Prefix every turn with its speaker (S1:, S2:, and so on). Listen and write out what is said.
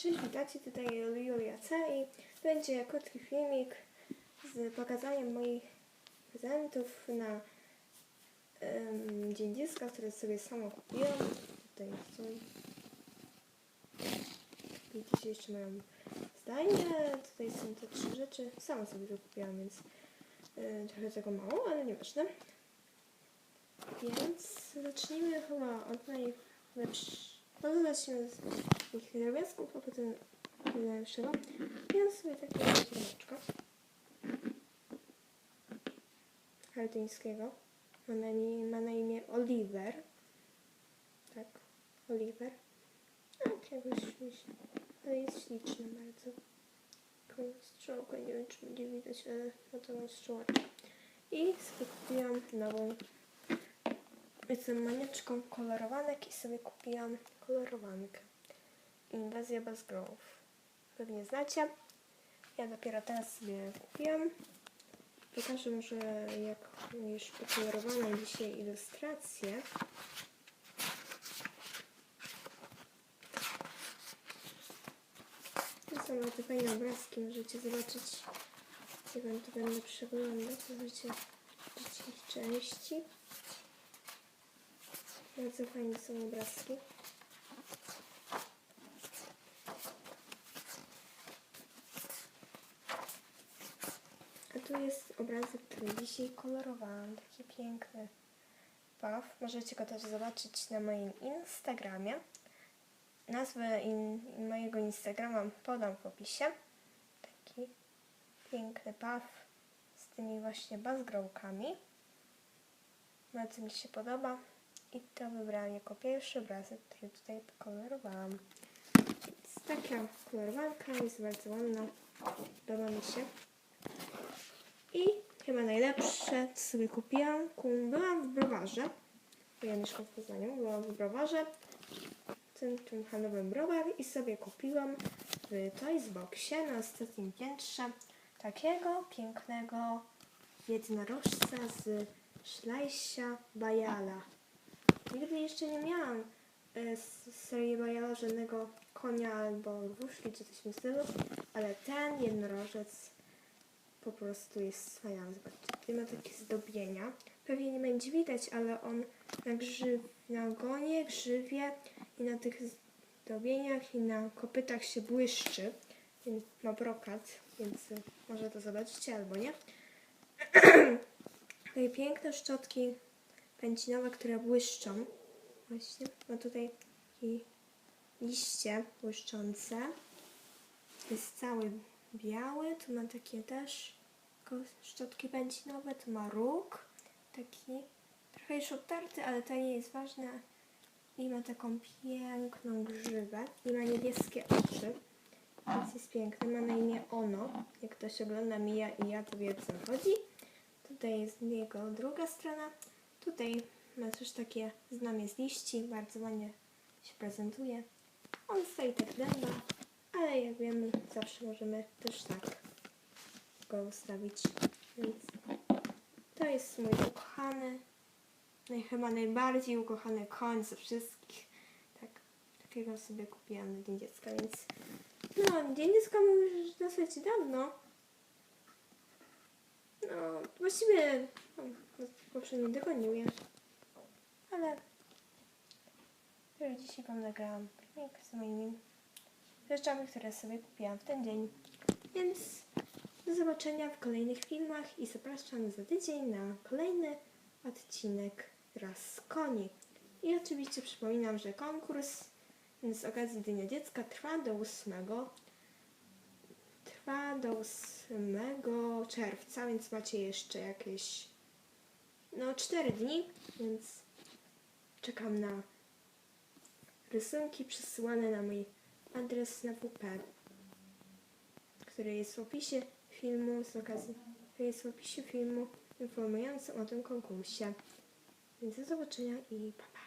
S1: Cześć, witajcie, tutaj Julia C i będzie krótki filmik z pokazaniem moich prezentów na em, Dzień Dziecka, które sobie sama kupiłam. Tutaj są. Widzicie jeszcze moją zdanie. Tutaj są te trzy rzeczy. Sama sobie to kupiłam, więc trochę tego mało, ale nieważne. Więc zacznijmy chyba od najlepszego. Może zacznijmy z takich drobiazgów, a potem od najlepszego. Ja sobie takie ziemniaczko. Artyńskiego. Ma na, nie, ma na imię Oliver. Tak, Oliver. Tak, jakoś mi się... Ale jest śliczny bardzo. Taką strzałkę, nie wiem czy będzie widać, ale ma taką strzałeczkę. I sobie kupiłam nową Jestem maniaczką kolorowanek i sobie kupiłam kolorowankę. Inwazja Basgrove. Pewnie znacie. Ja dopiero teraz sobie kupiłam. Pokażę może jak już pokolorowane dzisiaj ilustracje. Tu są te fajne obrazki, możecie zobaczyć. Jak wam to będę przeglądać. Możecie części. Bardzo fajne są obrazki. A tu jest obrazek, który dzisiaj kolorowałam. Taki piękny paw. Możecie go też zobaczyć na moim Instagramie. Nazwę in, mojego Instagrama podam w opisie. Taki piękny paw z tymi właśnie bazgrołkami. Bardzo mi się podoba. I to wybrałam jako pierwszy obrazek, który tutaj kolorowałam. Więc taka kolorowanka jest bardzo ładna. Podoba mi się. I chyba najlepsze, co sobie kupiłam. ku- Byłam w browarze. Bo ja mieszkam w Poznaniu. Byłam w browarze. Centrum handlowym browar i sobie kupiłam w Toysboxie na ostatnim piętrze takiego pięknego jednorożca z Szlajsia Bajala. Nigdy jeszcze nie miałam e, z serii Bajala żadnego konia albo wróżki czy coś w stylu, ale ten jednorożec po prostu jest wspaniały. Zobaczcie, tutaj ma takie zdobienia. Pewnie nie będzie widać, ale on na, grzyw, na ogonie, grzywie i na tych zdobieniach i na kopytach się błyszczy. Więc ma brokat, więc y, może to zobaczycie albo nie. Takie piękne szczotki pęcinowe, które błyszczą. Właśnie, ma tutaj liście błyszczące. Jest cały biały, tu ma takie też szczotki pęcinowe, tu ma róg, taki trochę już obtarty, ale to nie jest ważne. I ma taką piękną grzywę i ma niebieskie oczy. Więc jest piękny, ma na imię Ono. Jak ktoś ogląda Mija i ja, to wie o co chodzi. Tutaj jest jego druga strona. Tutaj ma też takie znamie z liści, bardzo ładnie się prezentuje. On stoi tak dęba, ale jak wiemy, zawsze możemy też tak go ustawić. Więc to jest mój ukochany, naj, chyba najbardziej ukochany koń ze wszystkich. Tak, takiego sobie kupiłam na Dzień Dziecka, więc no, Dzień Dziecka był już dosyć dawno. No, właściwie tygodniu ja. Ale już dzisiaj Wam nagrałam filmik z moimi rzeczami, które sobie kupiłam w ten dzień. Więc do zobaczenia w kolejnych filmach i zapraszam za tydzień na kolejny odcinek Raz Koni. I oczywiście przypominam, że konkurs z okazji Dnia Dziecka trwa do 8 trwa do 8 czerwca, więc macie jeszcze jakieś no 4 dni, więc czekam na rysunki przesyłane na mój adres na WP, który jest w opisie filmu z okazji, który jest w opisie filmu informującym o tym konkursie. Więc do zobaczenia i pa pa.